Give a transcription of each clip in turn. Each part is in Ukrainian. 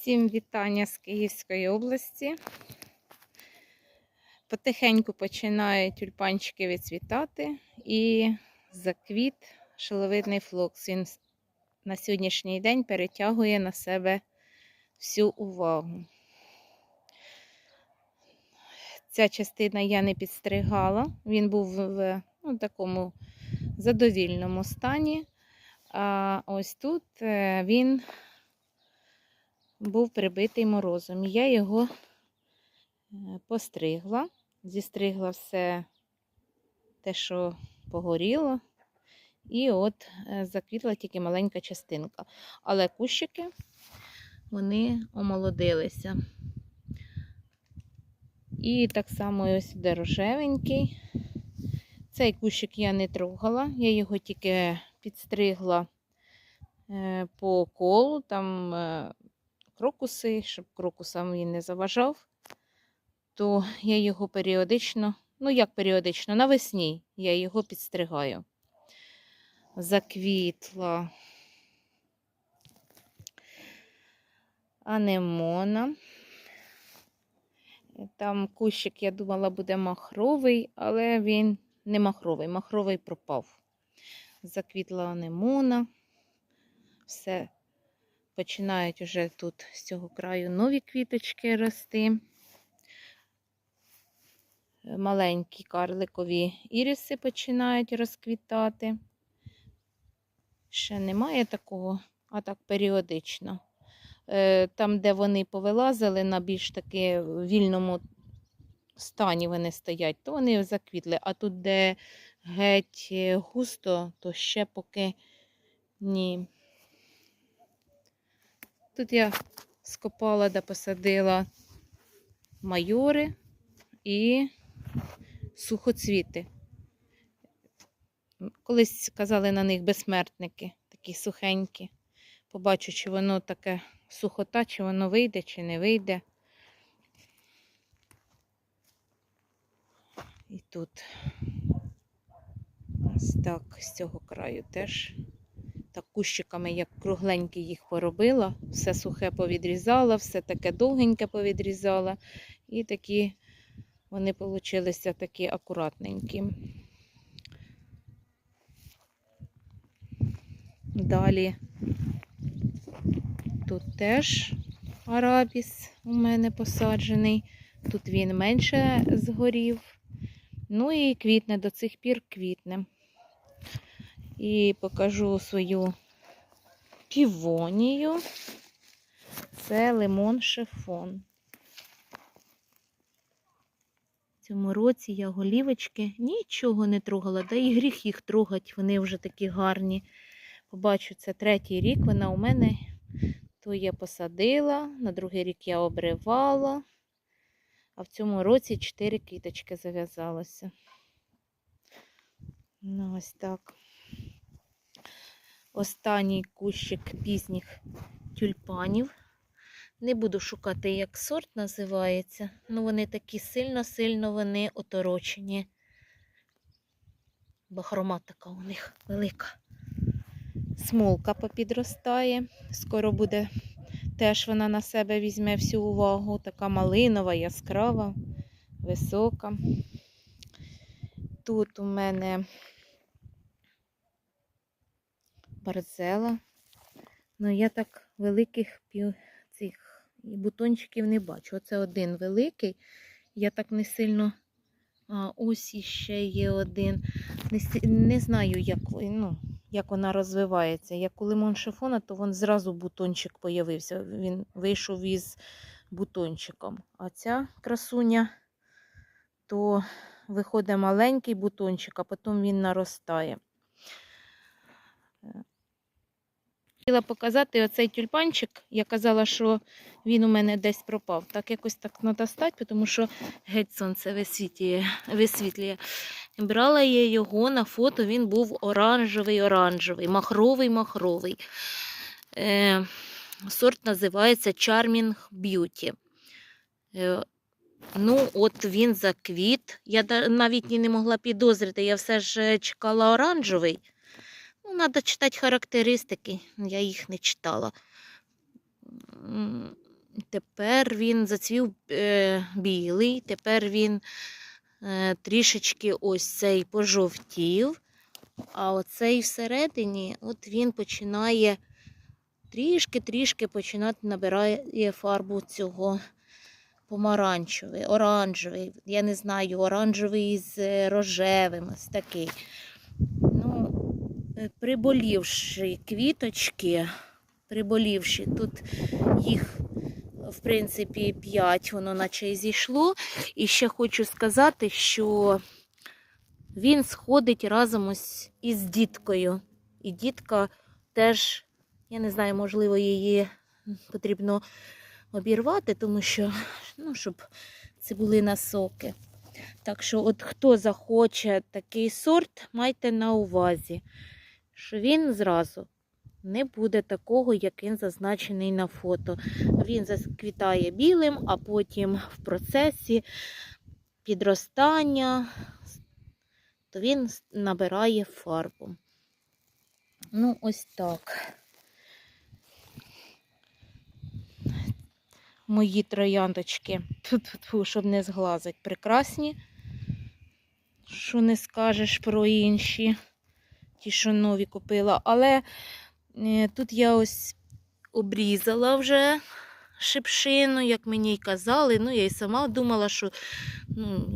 Всім вітання з Київської області. Потихеньку починають тюльпанчики відцвітати і заквіт шиловидний флокс. Він на сьогоднішній день перетягує на себе всю увагу. Ця частина я не підстригала, він був в ну, такому задовільному стані. А ось тут е, він був прибитий морозом. Я його е, постригла, зістригла все те, що погоріло, і от е, заквітла тільки маленька частинка. Але кущики вони омолодилися. І так само ось де рожевенький. Цей кущик я не трогала, я його тільки підстригла е, по колу, там крокуси, щоб крокусам він не заважав, то я його періодично, ну як періодично, навесні я його підстригаю. Заквітла анемона. Там кущик, я думала, буде махровий, але він не махровий, махровий пропав. Заквітла анемона. Все починають уже тут з цього краю нові квіточки рости. Е, Маленькі карликові іріси починають розквітати. Ще немає такого, а так періодично. Е, Там, де вони повилазили на більш таки вільному стані вони стоять, то вони заквітли. А тут, де геть е, густо, то ще поки ні. Тут я скопала да посадила майори і сухоцвіти. Колись казали на них безсмертники, такі сухенькі. Побачу, чи воно таке сухота, чи воно вийде, чи не вийде. І тут ось так з цього краю теж так кущиками, як кругленькі їх поробила, все сухе повідрізала, все таке довгеньке повідрізала. І такі вони получилися такі акуратненькі. Далі тут теж арабіс у мене посаджений. Тут він менше згорів. Ну і квітне, до цих пір квітне. І покажу свою півонію. Це лимон шифон. В цьому році я голівочки нічого не трогала, да і гріх їх трогать, вони вже такі гарні. Побачу, це третій рік вона у мене. То я посадила, на другий рік я обривала, а в цьому році чотири квіточки зав'язалося. Ну, ось так. Останній кущик пізніх тюльпанів. Не буду шукати, як сорт називається. Ну, вони такі сильно-сильно вони оторочені. Бахрома така у них велика. Смолка попідростає. Скоро буде теж вона на себе візьме всю увагу. Така малинова, яскрава, висока. Тут у мене барзела. Ну, я так великих цих бутончиків не бачу. Оце один великий. Я так не сильно. А, ось іще є один. Не, не знаю, як, ну, як вона розвивається. Як у лимон шифона, то він зразу бутончик появився. Він вийшов із бутончиком. А ця красуня, то виходить маленький бутончик, а потім він наростає. Хотіла показати оцей тюльпанчик. Я казала, що він у мене десь пропав. Так якось так треба стати, тому що геть сонце висвітлює. висвітлює. Брала я його на фото, він був оранжевий-оранжевий, махровий-махровий. Е, сорт називається Charming Beauty. Е, ну, от він заквіт. Я навіть не могла підозрити, я все ж е, чекала оранжевий. Ну, треба читати характеристики, я їх не читала. Тепер він зацвів е, білий, тепер він е, трішечки ось цей пожовтів. А оцей всередині, от він починає трішки-трішки починати набирає фарбу цього помаранчевий, оранжевий. Я не знаю, оранжевий з е, рожевим, ось такий. Е, квіточки, приболівши, тут їх, в принципі, 5, воно наче і зійшло. І ще хочу сказати, що він сходить разом ось із діткою. І дітка теж, я не знаю, можливо, її потрібно обірвати, тому що, ну, щоб це були насоки. Так що, от хто захоче такий сорт, майте на увазі, що він зразу не буде такого, як він зазначений на фото. Він заквітає білим, а потім в процесі підростання, то він набирає фарбу. Ну, ось так. Мої трояндочки, тут, щоб не зглазить, прекрасні. Що не скажеш про інші, ті, що нові купила. Але е, тут я ось обрізала вже шипшину, як мені й казали. Ну, я й сама думала, що ну,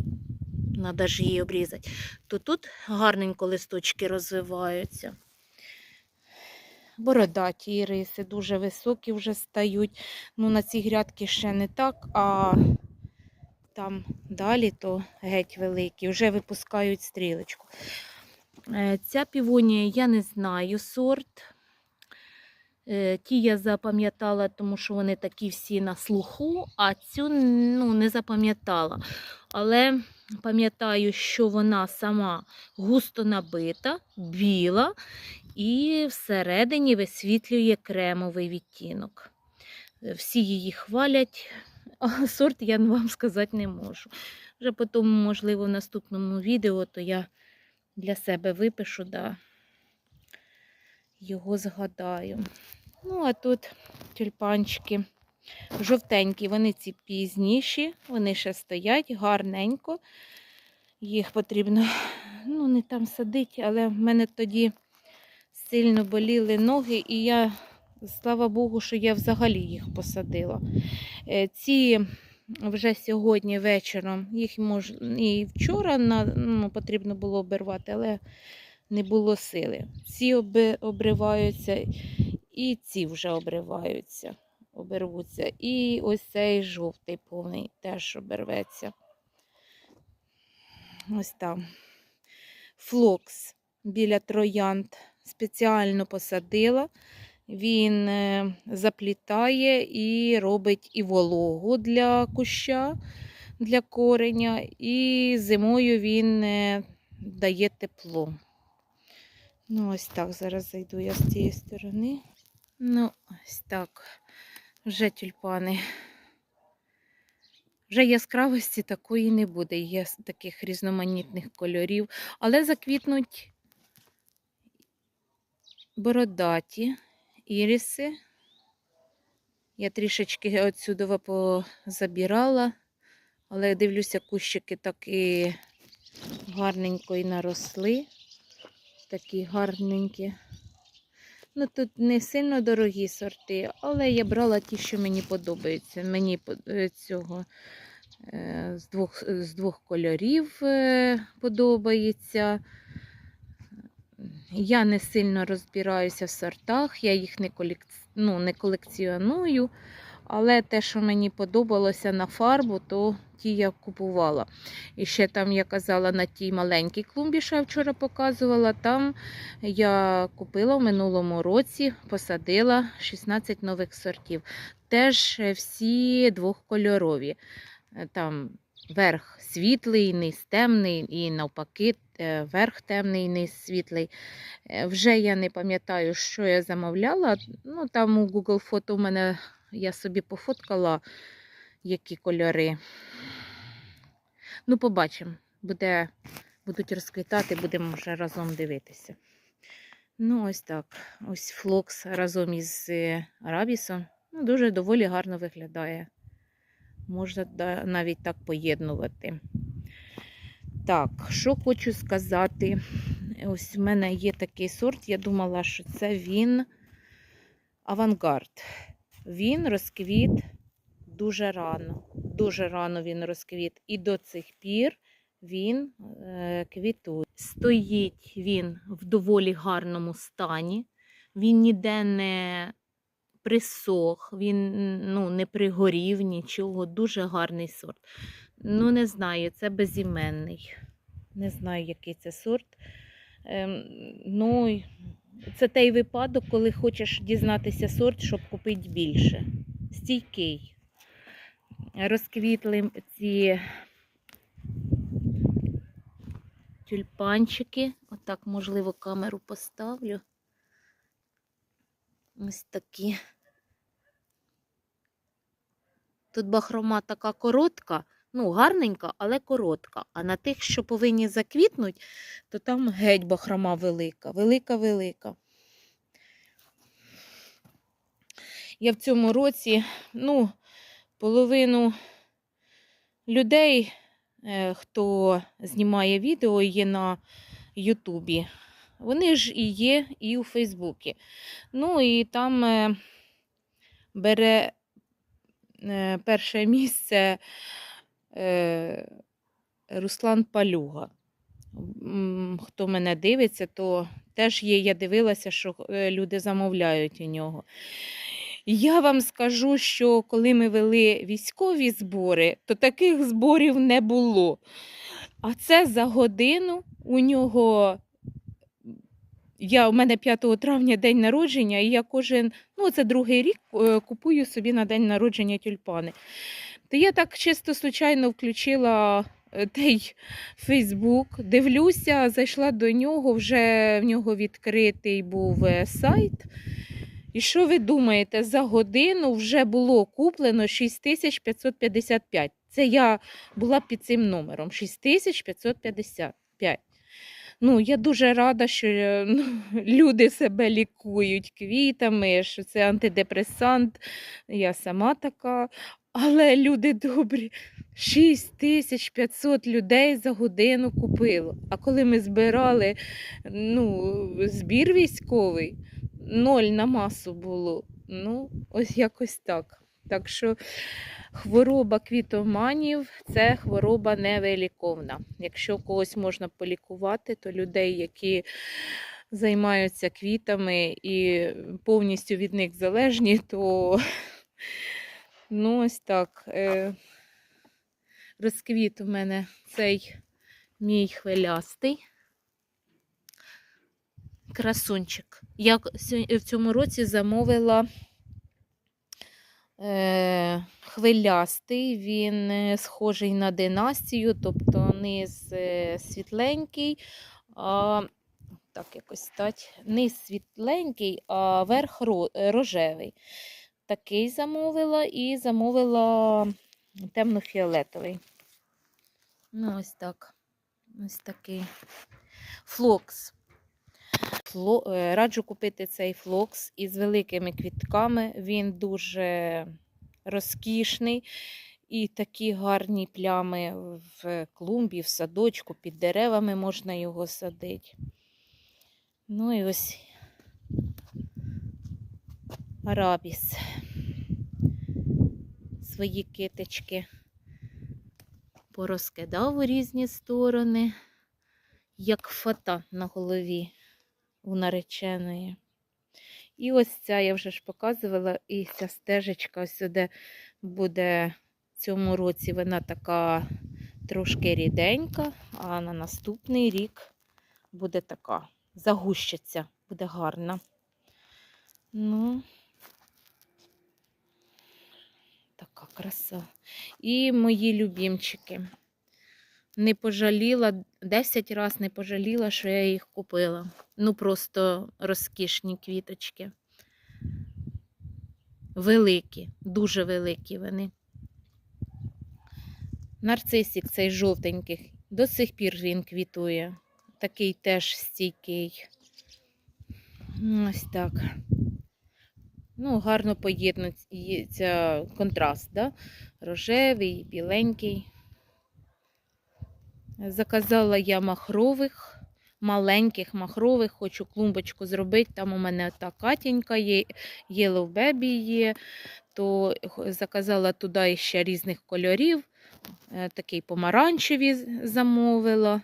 треба ж її обрізати. То тут гарненько листочки розвиваються. Бородаті іриси дуже високі вже стають. Ну, на цій грядки ще не так, а там далі то геть великі, вже випускають стрілочку. Е, Ця півонія я не знаю сорт. Е, Ті я запам'ятала, тому що вони такі всі на слуху, а цю ну, не запам'ятала. Але пам'ятаю, що вона сама густо набита, біла і всередині висвітлює кремовий відтінок. Е, Всі її хвалять, а сорт я вам сказати не можу. Вже потім, можливо, в наступному відео, то я для себе випишу, да, його згадаю. Ну, а тут тюльпанчики жовтенькі, вони ці пізніші, вони ще стоять гарненько. Їх потрібно, ну, не там садити, але в мене тоді сильно боліли ноги, і я, слава Богу, що я взагалі їх посадила. Е, Ці вже сьогодні вечором, їх мож... і вчора на... ну, потрібно було обірвати, але не було сили. Ці оби... обриваються, і ці вже обриваються, обервуться. І ось цей жовтий повний теж оберветься. Ось там. Флокс біля троянд спеціально посадила. Він е, заплітає і робить і вологу для куща, для кореня, і зимою він е, дає тепло. Ну, ось так. Зараз зайду я з цієї сторони. Ну, ось так. Вже тюльпани. Вже яскравості такої не буде, є таких різноманітних кольорів, але заквітнуть бородаті іріси. Я трішечки отсюди позабирала, але дивлюся, кущики такі гарненько і наросли. Такі гарненькі. Ну, тут не сильно дорогі сорти, але я брала ті, що мені подобаються. Мені е, цього е, з двох, з двох кольорів е, подобається. Я не сильно розбираюся в сортах, я їх не, ну, не колекціоную, але те, що мені подобалося на фарбу, то ті я купувала. І ще там я казала на тій маленькій клумбі, що я вчора показувала, там я купила в минулому році, посадила 16 нових сортів. Теж е, всі двохкольорові. Е, Там верх світлий, низ темний, і навпаки, е, верх темний, низ світлий. Е, Вже я не пам'ятаю, що я замовляла. Ну, там у Google фото в мене я собі пофоткала, які кольори. Ну, побачимо. Буде, будуть розквітати, будемо вже разом дивитися. Ну, ось так. Ось флокс разом із е, арабісом. Ну, дуже доволі гарно виглядає. Можна навіть так поєднувати. Так, що хочу сказати. Ось в мене є такий сорт. Я думала, що це він авангард. Він розквіт дуже рано. Дуже рано він розквіт. І до цих пір він е, квітує. Стоїть він в доволі гарному стані. Він ніде не присох, він ну, не пригорів нічого. Дуже гарний сорт. Ну, не знаю, це безіменний. Не знаю, який це сорт. Ем, ну, це той випадок, коли хочеш дізнатися сорт, щоб купити більше. Стійкий. Розквітли ці тюльпанчики. Отак, можливо, камеру поставлю. Ось такі. Тут бахрома така коротка, ну, гарненька, але коротка. А на тих, що повинні заквітнути, то там геть бахрома велика, велика-велика. Я в цьому році, ну, половину людей, е, хто знімає відео, є на Ютубі. Вони ж і є і у Фейсбуці. Ну і там е, бере перше місце е, Руслан Палюга. Хто мене дивиться, то теж є, я дивилася, що е, люди замовляють у нього. Я вам скажу, що коли ми вели військові збори, то таких зборів не було. А це за годину у нього. Я, у мене 5 травня день народження, і я кожен, ну це другий рік, е, купую собі на день народження тюльпани. То я так чисто случайно включила е, той Фейсбук, дивлюся, зайшла до нього, вже в нього відкритий був е, сайт. І що ви думаєте, за годину вже було куплено 6555. Це я була під цим номером 6555. Ну, я дуже рада, що е, ну, люди себе лікують квітами, що це антидепресант. Я сама така. Але люди добрі, 6500 людей за годину купило. А коли ми збирали ну, збір військовий, ноль на масу було. Ну, ось якось так. Так що хвороба квітоманів це хвороба невиліковна. Якщо когось можна полікувати, то людей, які займаються квітами і повністю від них залежні, то ну ось так. е, Розквіт у мене цей мій хвилястий. Красунчик. Я в цьому році замовила хвилястий, він е, схожий на династію, тобто низ е, світленький, а так якось стать. Низ світленький, а верх е, рожевий. Такий замовила і замовила темно-фіолетовий. Ну, ось так. Ось такий флокс. Фло... е, Раджу купити цей флокс із великими квітками. Він дуже розкішний. І такі гарні плями в клумбі, в садочку, під деревами можна його садити. Ну і ось арабіс. Свої китички порозкидав у різні сторони, як фата на голові у нареченої. І ось ця я вже ж показувала, і ця стежечка сюди буде в цьому році вона така трошки ріденька, а на наступний рік буде така, загущиться, буде гарна. Ну, така краса. І мої любімчики. Не пожаліла, 10 разів не пожаліла, що я їх купила. Ну, просто розкішні квіточки. Великі, дуже великі вони. Нарцисик цей жовтенький, до сих пір він квітує. Такий теж стійкий. Ось так. Ну, гарно поєднується контраст, да? рожевий, біленький. Заказала я махрових, маленьких махрових, хочу клумбочку зробити. Там у мене та Катінька є, Yellow Baby є, то заказала туди ще різних кольорів. Е, Такий помаранчеві замовила.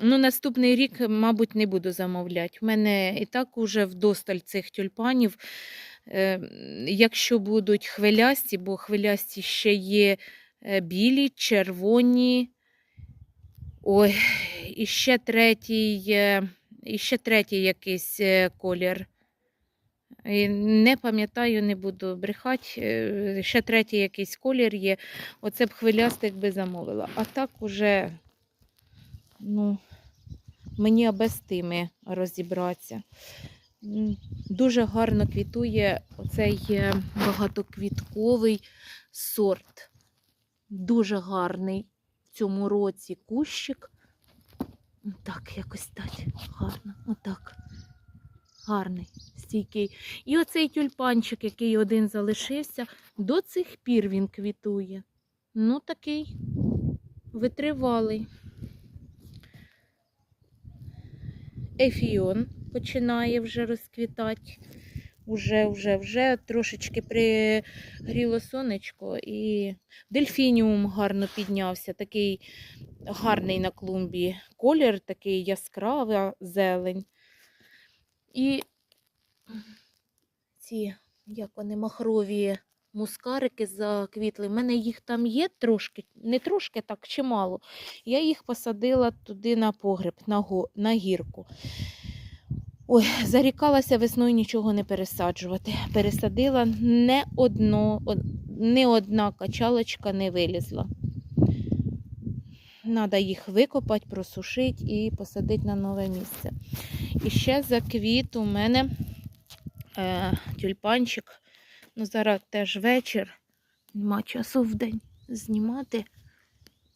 Ну, наступний рік, мабуть, не буду замовляти. У мене і так уже вдосталь цих тюльпанів. Е, Якщо будуть хвилясті, бо хвилясті ще є е, білі, червоні. Ой, і ще третій, е, і ще третій якийсь е, колір. Не пам'ятаю, не буду брехати. е, Ще третій якийсь колір є. Оце б хвилястик би замовила. А так уже, ну, мені аби з тими розібратися. Дуже гарно квітує оцей багатоквітковий сорт. Дуже гарний цьому році кущик. Так, якось так. Гарно. Отак. Гарний, стійкий. І оцей тюльпанчик, який один залишився, до цих пір він квітує. Ну, такий витривалий. Ефіон починає вже розквітати. Уже, вже, вже трошечки пригріло сонечко і дельфініум гарно піднявся. Такий гарний на клумбі колір, такий яскрава зелень. І ці, як вони, махрові мускарики заквітли. У мене їх там є трошки, не трошки, так чимало. Я їх посадила туди на погреб, на гірку. Ой, зарікалася весною нічого не пересаджувати. Пересадила не одно, не одна качалочка не вилізла. Треба їх викопати, просушити і посадити на нове місце. І ще заквіт у мене е, тюльпанчик. Ну, зараз теж вечір. Нема часу в день знімати.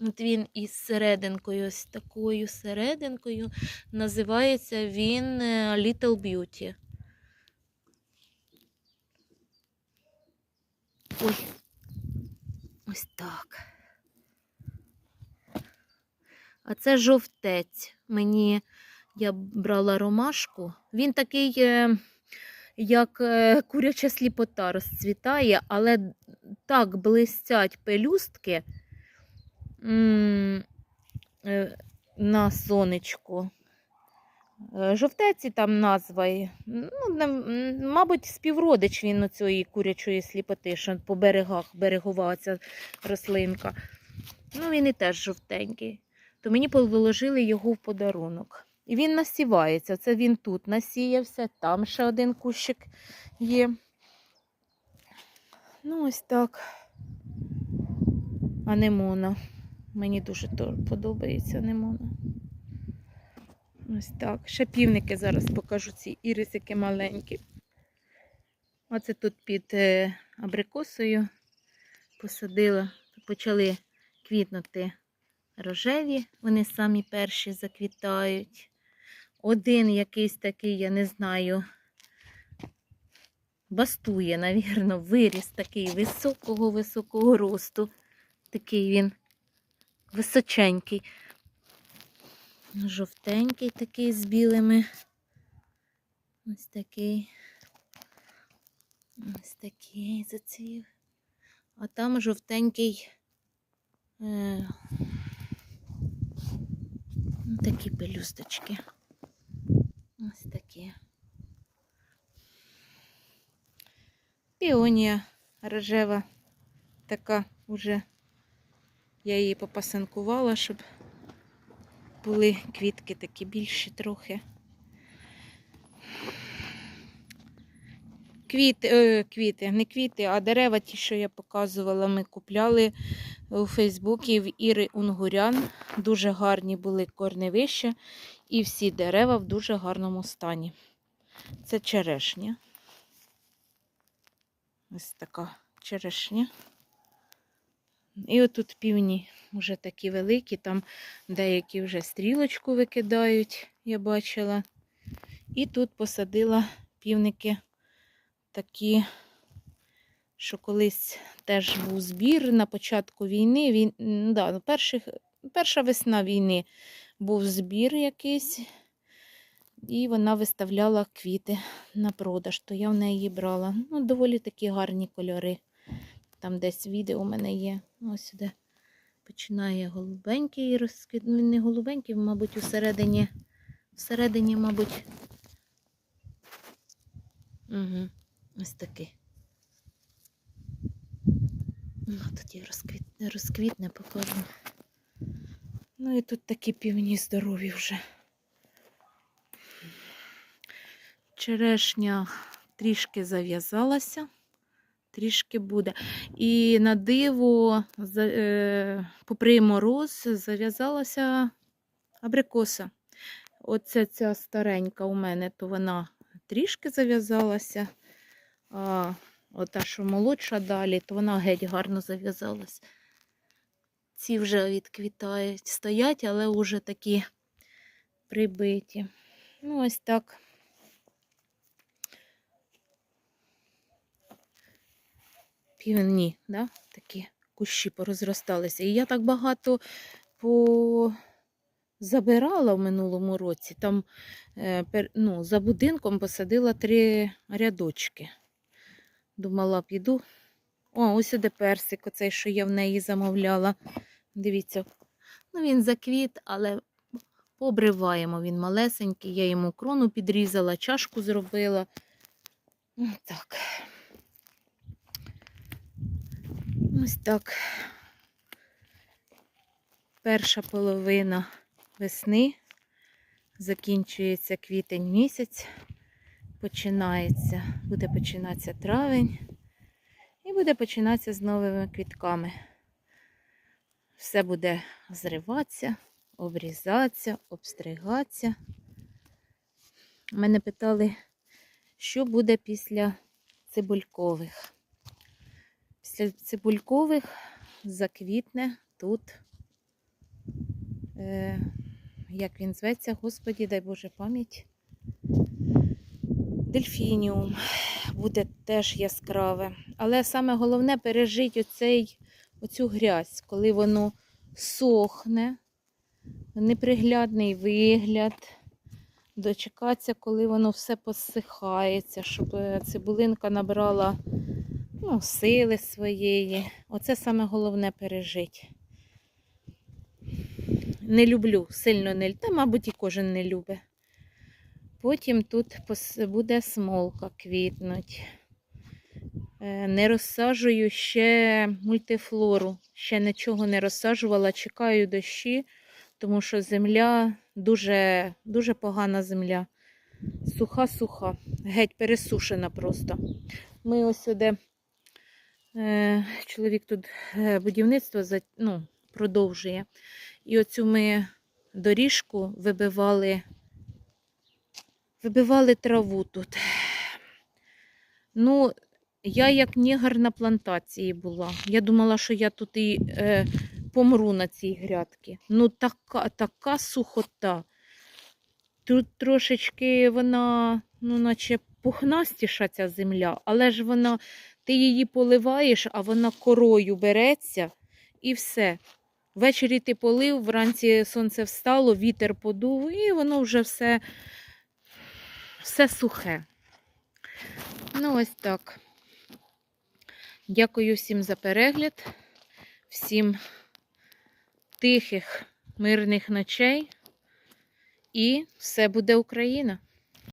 От він із серединкою, ось такою серединкою. Називається він е, Little Beauty. Ой. Ось так. А це жовтець. Мені я брала ромашку. Він такий, е, як е, куряча сліпота розцвітає, але так блистять пелюстки на сонечку. Е, Жовтеці там назва. Ну, мабуть, співродич він у цієї курячої сліпоти, що по берегах берегова ця рослинка. Ну, він і теж жовтенький. То мені положили його в подарунок. І він насівається. Це він тут насіявся, там ще один кущик є. Ну, ось так. Анемона. Мені дуже подобається анемона. Ось так. Ще півники зараз покажу ці ірисики маленькі. Оце тут під е, абрикосою посадила. Почали квітнути рожеві, вони самі перші заквітають. Один якийсь такий, я не знаю, бастує, навірно, виріс такий високого-високого росту. Такий він височенький. Жовтенький такий з білими. Ось такий. Ось такий зацвів. А там жовтенький. Е, ну, такі пелюсточки. Ось такі. Піонія рожева. Така уже. Я її попасанкувала, щоб були квітки такі більші трохи. Квіти, е, квіти, не квіти, а дерева, ті, що я показувала, ми купляли у Фейсбуці в Іри Унгурян. Дуже гарні були корневища і всі дерева в дуже гарному стані. Це черешня. Ось така черешня. І отут півні вже такі великі, там деякі вже стрілочку викидають, я бачила. І тут посадила півники такі, що колись теж був збір на початку війни. Він, да, перших, перша весна війни був збір якийсь, і вона виставляла квіти на продаж, то я в неї брала. Ну, доволі такі гарні кольори. Там десь відео у мене є. Ось сюди починає голубенький розквіт. Ну, не голубенький, мабуть, усередині. Всередині, мабуть. Угу. Ось такий. Ну, тоді розквіт... розквітне, покажу. Ну і тут такі півні здорові вже. Черешня трішки зав'язалася, трішки буде. І на диво, е, попри мороз, зав'язалася абрикоса. Оце ця старенька у мене, то вона трішки зав'язалася. А ота, що молодша далі, то вона геть гарно зав'язалась. Ці вже відквітають, стоять, але вже такі прибиті. Ну, ось так. Півні, да? такі кущі порозросталися. І я так багато по... забирала в минулому році. Там е, ну, за будинком посадила три рядочки. Думала, піду. О, ось сюди персик, оцей, що я в неї замовляла. Дивіться, ну він заквіт, але побриваємо. Він малесенький. Я йому крону підрізала, чашку зробила. Так. Ось так. Перша половина весни. Закінчується квітень місяць. Починається, буде починатися травень. І буде починатися з новими квітками. Все буде зриватися, обрізатися, обстригатися. Мене питали, що буде після цибулькових. Після цибулькових заквітне тут, е, як він зветься, Господі, дай Боже пам'ять. Дельфініум буде теж яскраве. Але саме головне пережити оцей, оцю грязь, коли воно сохне, неприглядний вигляд. Дочекатися, коли воно все посихається, щоб е, цибулинка набрала ну, сили своєї. Оце саме головне пережити. Не люблю, сильно не та, мабуть, і кожен не любить. Потім тут буде смолка квітнуть. Е, Не розсаджую ще мультифлору. Ще нічого не розсаджувала, чекаю дощі, тому що земля дуже, дуже погана земля. Суха-суха, геть пересушена просто. Ми ось сюди, чоловік тут е, будівництво ну, продовжує. І оцю ми доріжку вибивали вибивали траву тут. Ну, я як нігар на плантації була. Я думала, що я тут і е, помру на цій грядці. Ну, така, така сухота. Тут трошечки вона, ну, наче пухнастіша ця земля, але ж вона, ти її поливаєш, а вона корою береться і все. Ввечері ти полив, вранці сонце встало, вітер подув, і воно вже все все сухе. Ну, ось так. Дякую всім за перегляд, всім тихих, мирних ночей. І все буде Україна!